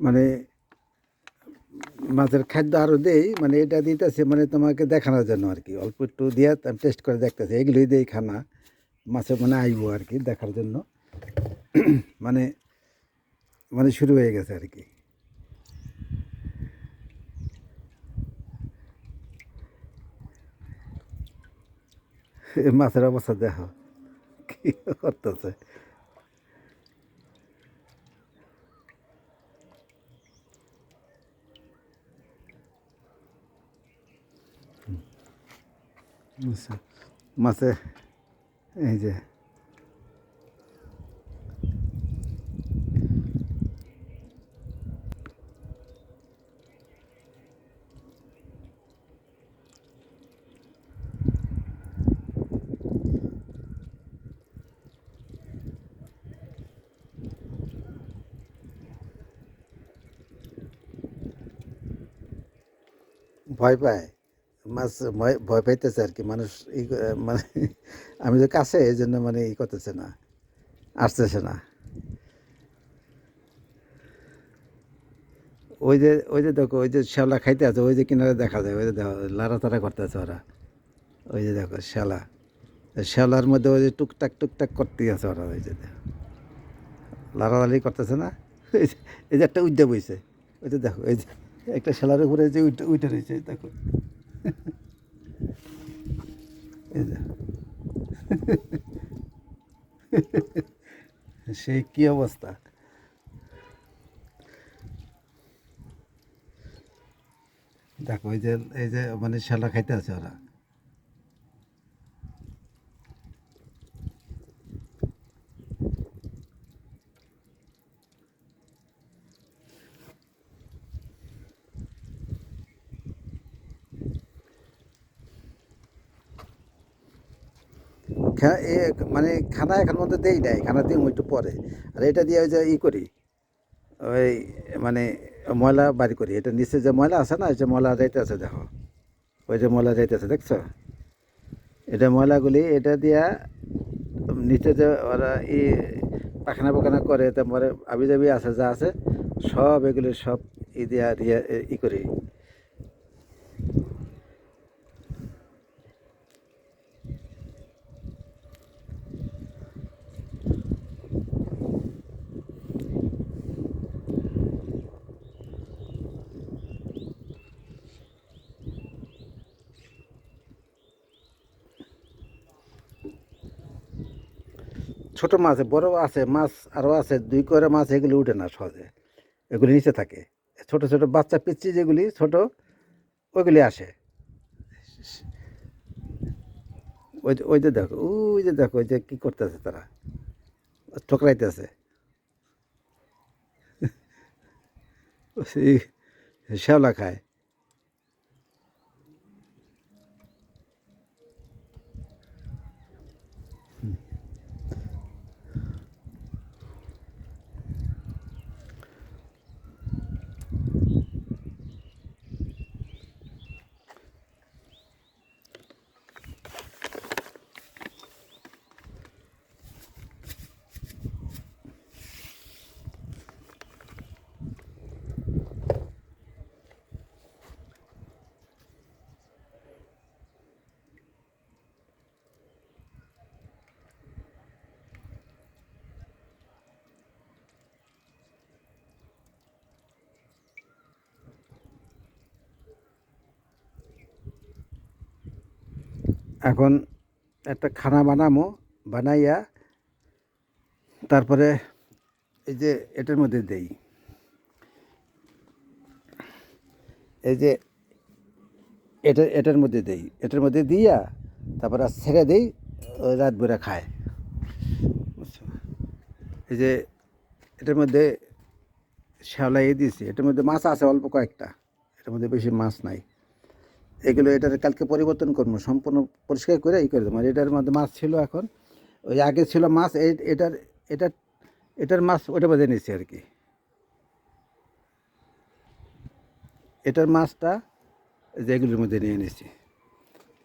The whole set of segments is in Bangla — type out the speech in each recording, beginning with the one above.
মানে মাছের খাদ্য আরও দেই মানে এটা দিতেছে মানে তোমাকে দেখানোর জন্য আর কি অল্প একটু দিয়ে টেস্ট করে দেখতেছি, এগুলোই দেই খানা। মাছে মানে আইব আর কি দেখার জন্য। মানে মানে শুরু হয়ে গেছে আর কি মাছের অবস্থা দেখো, কি করতেছে। আচ্ছা, মাছে এই যে। ভয় পায়? মাছ ভয় পাইতেছে আর কি মানুষ ই মানে আমি যে কাছে, এই জন্য মানে ই করতেছে না, আসতেছে না। ওই যে ওই যে দেখো, ওই যে শ্যাওলা খাইতে আছে, ওই যে কিনারে দেখা যায়, ওই যে দেখো লাড়াতাড়া করতেছে ওরা। ওই যে দেখো শ্যালা শ্যালার মধ্যে ওই যে টুকটাক টুকটাক করতে আছে ওরা, ওই যে লাড়ালাড়ি করতেছে না? এই যে- একটা উদ্যোগ বইছে। ওই যে দেখো, এই যে একটা শ্যালার উপরে যে উইটা রয়েছে, দেখো। সেই কি অবস্থা? দেখো এই যে এই যে মানে শ্যালা খাইতে আছে ওরা। মানে খানা এখন মধ্যে দেই নাই, খানা দিই একটু পরে। আর এটা দিয়ে ওই যে ই করি, ওই মানে ময়লা বাড়ি করি। এটা নিচে যে ময়লা আছে না এই যে ময়লা যাইতে আছে দেখো, ওই যে ময়লা যাইতে আছে, দেখছ? এটা ময়লাগুলি, এটা দিয়া নিচে যে ওরা ই পাখানা পাখানা করে, তারপরে আবি জাবি আছে, যা আছে, সব এগুলি সব ই দিয়া ই করি। ছোট মাছ, বড় আছে, মাছ আরও আছে, দুই করে মাছ এগুলি উঠে না সহজে। এগুলি নিচে থাকে। ছোট ছোট বাচ্চা পিচ্ছি যেগুলি ছোট, ওইগুলি আসে। ওই ওই যে দেখো, ওই যে দেখো, ওই যে কী করতেছে তারা। ঠকরাইতেছে। শ্যাওলা খায়। এখন একটা খানা বানামো, বানাইয়া তারপরে এই যে এটার মধ্যে দেই। এই যে এটা, এটার মধ্যে দেই। এটার মধ্যে দিয়া তারপরে আর ছেড়ে দেই রাত ভরে খায়? এই যে এটার মধ্যে শ্যাওলাই দিয়েছি। এটার মধ্যে মাছ আছে অল্প কয়েকটা। এটার মধ্যে বেশি মাছ নাই। এগুলো এটার কালকে পরিবর্তন করব, সম্পূর্ণ পরিষ্কার করে ই করে দেবো। আর এটার মধ্যে মাছ ছিল এখন, ওই আগে ছিল মাছ, এই এটার এটার এটার মাছ ওটা বেঁধে নিয়েছি আর কি। এটার মাছটা এই যে এগুলোর মধ্যে নিয়ে নিয়েছি।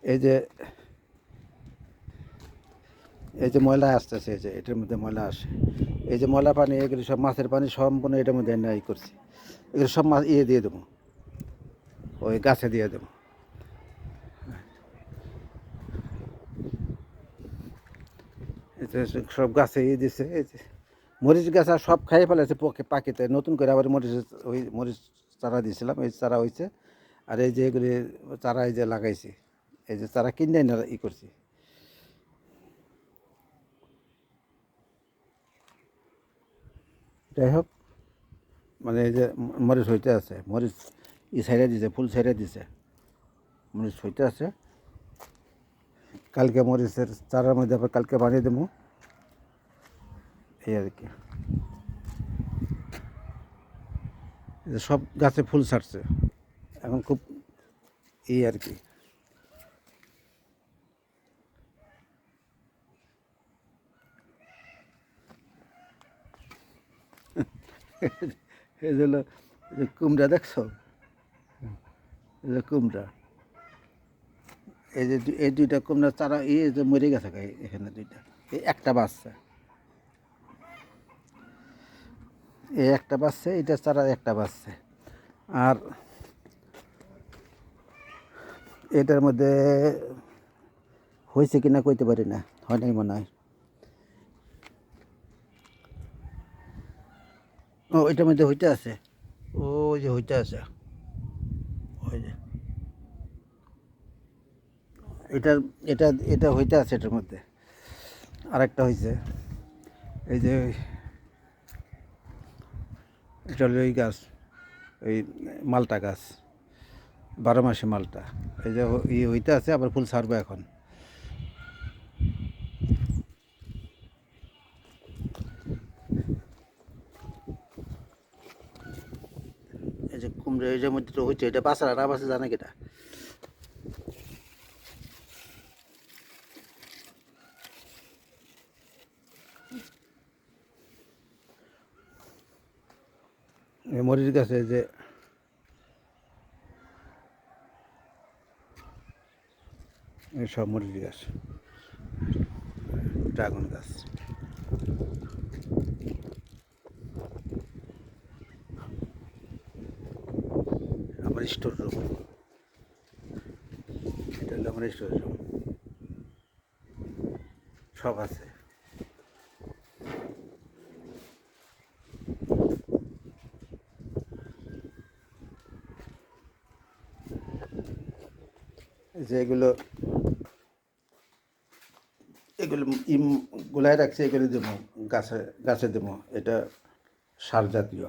এই যে এই যে ময়লা আসতেছে, এই যে এটার মধ্যে ময়লা আসে। এই যে ময়লা পানি, এগুলো সব মাছের পানি সম্পূর্ণ এটার মধ্যে এনে ই করছি। এগুলো সব মাছ ইয়ে দিয়ে দেবো। ওই গাছে দিয়ে দেবো এই যে সব গাছে দিছে, এই যে। মরিচ গাছ আর সব খাইয়ে ফেলেছে পকে পাখিতে। নতুন করে আবার মরিচ ওই মরিচ চারা দিয়েছিলাম, এই চারা হয়েছে আর এই যে এগুলি চারা এই যে লাগাইছি, এই যে চারা কিনে এনে ই করছি। যাই হোক মানে এই যে মরিচ হইতে আছে, মরিচ ই সাইডে দিছে, ফুল সাইডে দিছে। মরিচ হইতে আছে। কালকে মরিচের চারার মধ্যে আবার কালকে বানিয়ে দেবো। এই আর কি। সব গাছে ফুল ছাড়ছে। এখন খুব এই আর কি। এই কুমড়া দেখছ? কুমড়া। এই যে এই দুইটা কুমড়া চারা এই যে মরে গেছে এখানে দুইটা। এই একটা বাচ্চা এই একটা বাচ্চা এটা চারা একটা বাচ্চা আর এটার মধ্যে হয়েছে কিনা কইতে পারি না, হয় নাই মনে হয়। ও, এটার মধ্যে হইতে আছে। ও যে হইতে আছে। ওই যে। এটার, এটা এটা হইতে আছে এটার মধ্যে। আরেকটা হয়েছে এই যে এটা হলো ওই গাছ ওই মালটা গাছ, বারো মাসে মালটা। এই যে ই হইতে আছে, আবার ফুল ছাড়বে এখন। এই যে কুমড়ো, এই যে মধ্যে তো হচ্ছে এটা বাসার আর বাসে জানে কেটা? মরিচ গাছে যে সব মরিচ গাছ ড্রাগন গাছ। আমার স্টোর রুম। এটা হলো আমার স্টোর রুম। সব আছে। যে এগুলো এগুলো ইম গোলায় রাখছে, এগুলো দেবো, গাছে গাছে দেবো, এটা সার জাতীয়।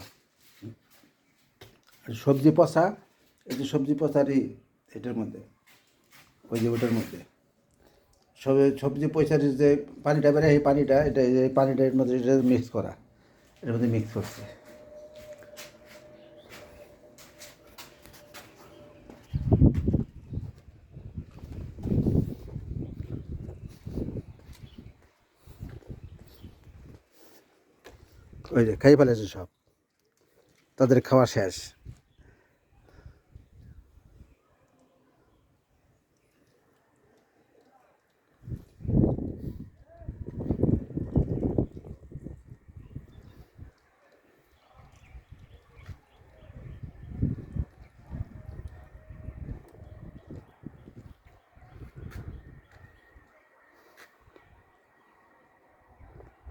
সবজি পচা, এই যে সবজি পচারই এটার মধ্যে, ওই যে ওটার মধ্যে। সব সবজি পয়সার যে পানিটা বেরোয় এই পানিটা, এটা এই পানিটা এর মধ্যে, এটা মিক্স করা, এর মধ্যে মিক্স করছে। ওই যে খাই ফেলেছে সব। তাদের খাওয়া শেষ।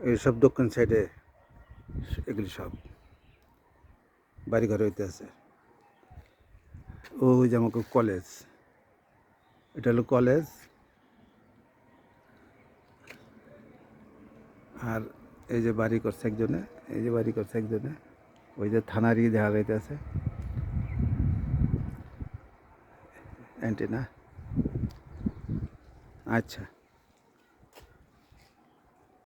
এইসব দক্ষিণ সাইডে এগুলি সব বাড়িঘর হইতে আছে। ওই যে আমাকে কলেজ, এটা হলো কলেজ। আর এই যে বাড়ি করছে একজনে, এই যে বাড়ি করছে একজনে, ওই যে থানারই দেখা যাইতেছে অ্যান্টিনা। আচ্ছা।